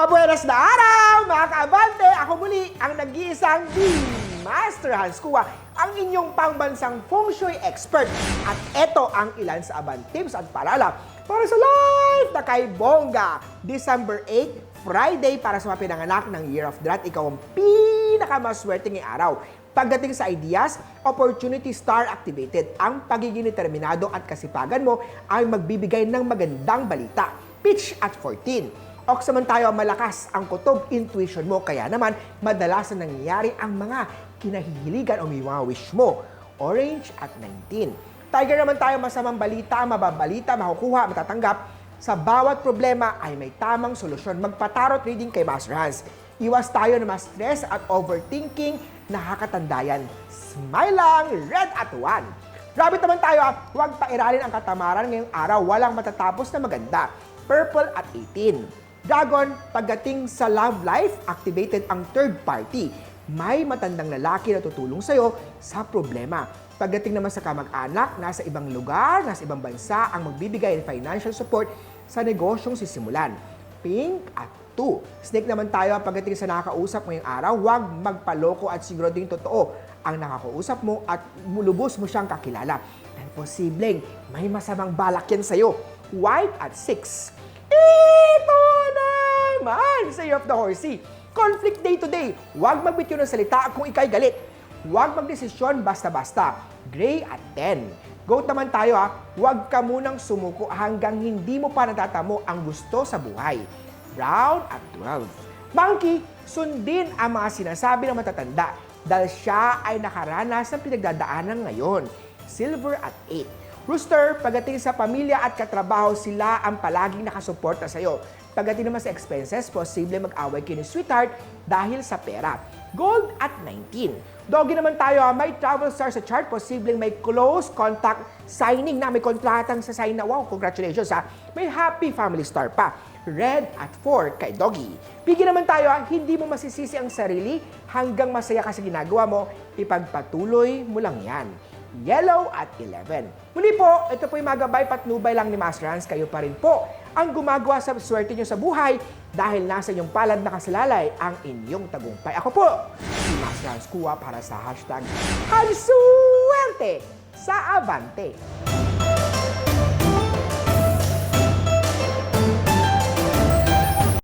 Biyernes na araw, mga kaabante! Ako muli ang nag-iisang The Master Hans Kua, ang inyong pangbansang feng shui expert. At eto ang ilan sa abang tips at paalala para sa life na kay Bongga. December 8, Friday para sa mga pinanganak ng Year of the Rat, ikaw ang pinakamaswerte ngayong araw. Pagdating sa ideas, opportunity star activated. Ang pagiging determinado at kasipagan mo ay magbibigay ng magandang balita. Pitch at 14. O samantayo malakas ang kutob intuition mo, kaya naman madalas na nangyayari ang mga kinahihiligan o mga wish mo. Orange at 19. Tiger naman tayo masamang balita, mababalita, makukuha, matatanggap. Sa bawat problema ay may tamang solusyon. Magpatarot reading kay Master Hans. Iwas tayo ng mas stress at overthinking, nakakatandayan. Smile lang, red at 1. Rabbit naman tayo, ah. huwag pairalin ang katamaran ngayong araw. Walang matatapos na maganda. Purple at 18. Dragon, pagdating sa love life, activated ang third party. May matandang lalaki na tutulong sa'yo sa problema. Pagdating naman sa kamag-anak, nasa ibang lugar, nasa ibang bansa, ang magbibigay ng financial support sa negosyong sisimulan. Pink at 2. Snake naman tayo pagdating sa nakakausap ngayong araw, huwag magpaloko at sigurading totoo ang nakakausap mo at lubos mo siyang kakilala. Dahil posibleng may masamang balak yan sa'yo. White at 6. Ito naman! Say of the horsey. Conflict day to day. Huwag magbityo ng salita kung ikay galit. Huwag magdesisyon basta-basta. Gray at 10. Goat naman tayo ha. Huwag ka munang sumuko hanggang hindi mo pa natatamo ang gusto sa buhay. Brown at 12. Monkey, sundin ang mga sinasabi ng matatanda dahil siya ay nakaranas ng pinagdadaanan ngayon. Silver at 8. Rooster, pagdating sa pamilya at katrabaho, sila ang palaging nakasuporta sa'yo. Pagdating naman sa expenses, posible mag-away kayo ni sweetheart dahil sa pera. Gold at 19. Doggy naman tayo, ah, may travel star sa chart, posibleng may close contact signing na may kontratang sa sign na, wow, congratulations ha. May happy family star pa. Red at 4 kay Doggy. Bigyan naman tayo, ah, hindi mo masisisi ang sarili hanggang masaya ka sa ginagawa mo, ipagpatuloy mo lang yan. Yellow at 11. Muli po, ito po yung magabay patnubay lang ni Master Hans. Kayo pa rin po ang gumagawa sa swerte nyo sa buhay dahil nasa inyong palad nakasalalay ang inyong tagumpay. Ako po, si Master Hans Kuwa para sa hashtag Hansuerte sa Avante.